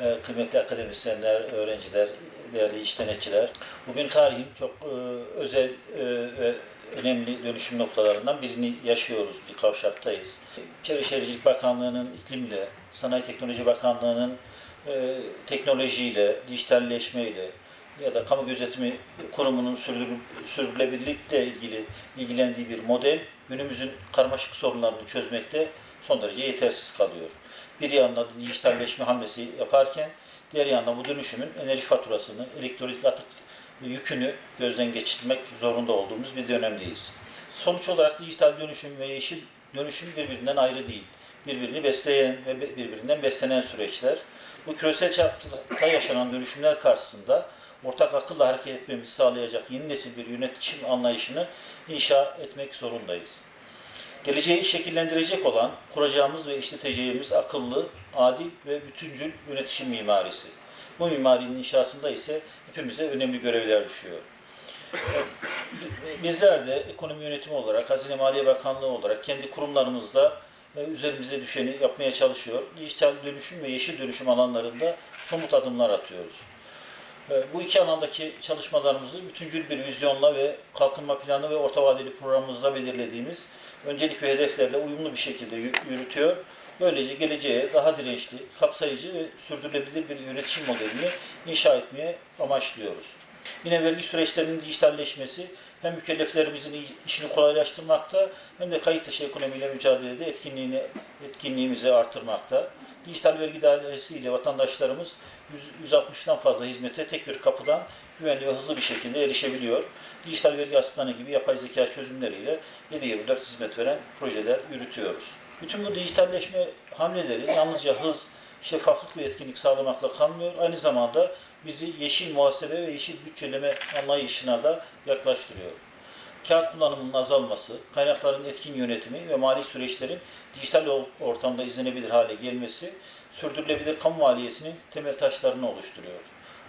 Ee, kıymetli akademisyenler, öğrenciler, değerli iştenetçiler. Bugün tarihin çok e, özel e, ve önemli dönüşüm noktalarından birini yaşıyoruz, bir kavşaktayız. Çevre Şehircilik Bakanlığı'nın iklimle, Sanayi Teknoloji Bakanlığı'nın e, teknolojiyle, dijitalleşmeyle ya da kamu gözetimi kurumunun sürdürü- sürdürülebilirlikle ilgili ilgilendiği bir model günümüzün karmaşık sorunlarını çözmekte son derece yetersiz kalıyor. Bir yanda dijitalleşme hamlesi yaparken diğer yandan bu dönüşümün enerji faturasını, elektronik atık yükünü gözden geçirmek zorunda olduğumuz bir dönemdeyiz. Sonuç olarak dijital dönüşüm ve yeşil dönüşüm birbirinden ayrı değil. Birbirini besleyen ve birbirinden beslenen süreçler. Bu küresel çapta yaşanan dönüşümler karşısında ortak akılla hareket etmemizi sağlayacak yeni nesil bir yönetişim anlayışını inşa etmek zorundayız. Geleceği şekillendirecek olan kuracağımız ve işleteceğimiz akıllı, adil ve bütüncül yönetişim mimarisi. Bu mimarinin inşasında ise hepimize önemli görevler düşüyor. Bizler de ekonomi yönetimi olarak, Hazine Maliye Bakanlığı olarak kendi kurumlarımızda üzerimize düşeni yapmaya çalışıyor. Dijital dönüşüm ve yeşil dönüşüm alanlarında somut adımlar atıyoruz. Bu iki alandaki çalışmalarımızı bütüncül bir vizyonla ve kalkınma planı ve orta vadeli programımızda belirlediğimiz öncelik ve hedeflerle uyumlu bir şekilde yü- yürütüyor. Böylece geleceğe daha dirençli, kapsayıcı ve sürdürülebilir bir yönetişim modelini inşa etmeye amaçlıyoruz. Yine vergi süreçlerinin dijitalleşmesi hem mükelleflerimizin işini kolaylaştırmakta hem de kayıt dışı ekonomiyle mücadelede etkinliğini, etkinliğimizi artırmakta. Dijital vergi dairesiyle vatandaşlarımız 100 160'tan fazla hizmete tek bir kapıdan güvenli ve hızlı bir şekilde erişebiliyor. Dijital vergi asistanı gibi yapay zeka çözümleriyle 7-24 hizmet veren projeler yürütüyoruz. Bütün bu dijitalleşme hamleleri yalnızca hız, şeffaflık ve etkinlik sağlamakla kalmıyor. Aynı zamanda bizi yeşil muhasebe ve yeşil bütçeleme anlayışına da yaklaştırıyor. Kağıt kullanımının azalması, kaynakların etkin yönetimi ve mali süreçlerin dijital ortamda izlenebilir hale gelmesi, sürdürülebilir kamu maliyesinin temel taşlarını oluşturuyor.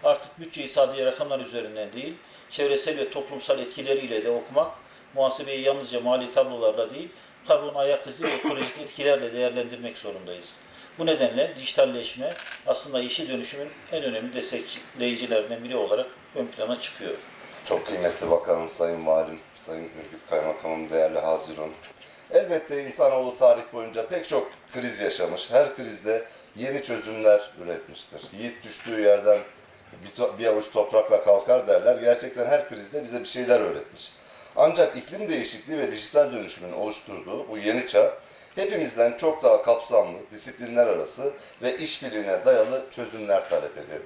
Artık bütçeyi sadece rakamlar üzerinden değil, çevresel ve toplumsal etkileriyle de okumak, muhasebeyi yalnızca mali tablolarla değil, karbon ayak izi ve ekolojik etkilerle değerlendirmek zorundayız. Bu nedenle dijitalleşme aslında yeşil dönüşümün en önemli destekleyicilerinden biri olarak ön plana çıkıyor. Çok kıymetli bakanım, sayın valim, sayın Ürgüp kaymakamım, değerli Hazirun. Elbette insanoğlu tarih boyunca pek çok kriz yaşamış. Her krizde yeni çözümler üretmiştir. Yiğit düştüğü yerden bir, bir avuç toprakla kalkar derler. Gerçekten her krizde bize bir şeyler öğretmiş. Ancak iklim değişikliği ve dijital dönüşümün oluşturduğu bu yeni çağ hepimizden çok daha kapsamlı, disiplinler arası ve işbirliğine dayalı çözümler talep ediyor.